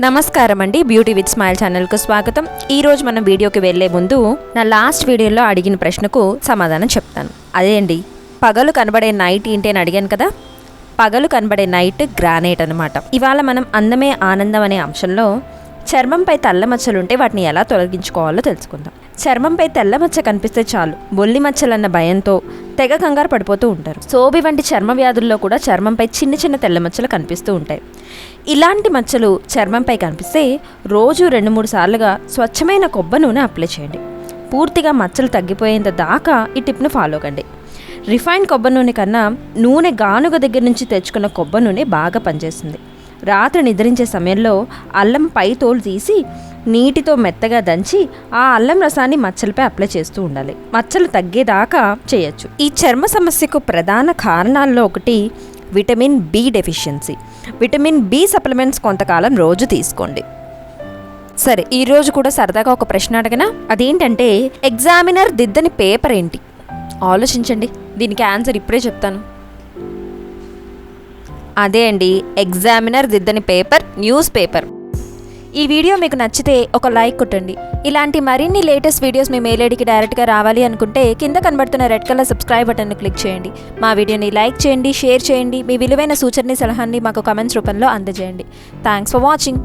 నమస్కారం అండి beauty with smile ఛానల్కు స్వాగతం. ఈరోజు మనం వీడియోకి వెళ్ళే ముందు నా లాస్ట్ వీడియోలో అడిగిన ప్రశ్నకు సమాధానం చెప్తాను. అదే అండి పగలు కనబడే నైట్ ఏంటి అని అడిగాను కదా? పగలు కనబడే నైట్ గ్రానైట్ అనమాట ఇవాళ మనం అందమే ఆనందం అనే అంశంలో చర్మంపై తెల్ల మచ్చలుంటే వాటిని ఎలా తొలగించుకోవాలో తెలుసుకుందాం. చర్మంపై తెల్ల మచ్చ కనిపిస్తే చాలు. బొల్లి మచ్చలన్న భయంతో తెగ కంగారు పడిపోతూ ఉంటారు. సోబి వంటి చర్మ వ్యాధుల్లో కూడా చర్మంపై చిన్న చిన్న తెల్ల మచ్చలు కనిపిస్తూ ఉంటాయి. ఇలాంటి మచ్చలు చర్మంపై కనిపిస్తే రోజు రెండు మూడు సార్లుగా స్వచ్ఛమైన కొబ్బరి నూనె అప్లై చేయండి. పూర్తిగా మచ్చలు తగ్గిపోయేంత దాకా ఈ టిప్ను ఫాలో కండి. రిఫైన్డ్ కొబ్బరి నూనె కన్నా నూనె గానుగ దగ్గర నుంచి తెచ్చుకున్న కొబ్బరి నూనె బాగా పనిచేస్తుంది. రాత్రి నిద్రించే సమయంలో అల్లం పై తోలు తీసి నీటితో మెత్తగా దంచి ఆ అల్లం రసాన్ని మచ్చలపై అప్లై చేస్తూ ఉండాలి. మచ్చలు తగ్గేదాకా చేయొచ్చు. ఈ చర్మ సమస్యకు ప్రధాన కారణాల్లో ఒకటి vitamin B deficiency. Vitamin B supplements కొంతకాలం రోజు తీసుకోండి. సరే ఈరోజు కూడా సరదాగా ఒక ప్రశ్న అడగనా? అదేంటంటే ఎగ్జామినర్ దిద్దని పేపర్ ఏంటి? ఆలోచించండి. దీనికి ఆన్సర్ ఇప్పుడే చెప్తాను. అదే అండి ఎగ్జామినర్ దిద్దని పేపర్ న్యూస్ పేపర్. ఈ వీడియో మీకు నచ్చితే ఒక లైక్ కొట్టండి. ఇలాంటి మరిన్ని లేటెస్ట్ వీడియోస్ మీ మెయిల్ డైరెక్ట్గా రావాలి అనుకుంటే కింద కనబడుతున్న రెడ్ కలర్ సబ్స్క్రైబ్ బటన్ను క్లిక్ చేయండి. మా వీడియోని లైక్ చేయండి షేర్ చేయండి. మీ విలువైన సూచనని సలహాన్ని మాకు కమెంట్స్ రూపంలో అందజేయండి. Thanks for watching.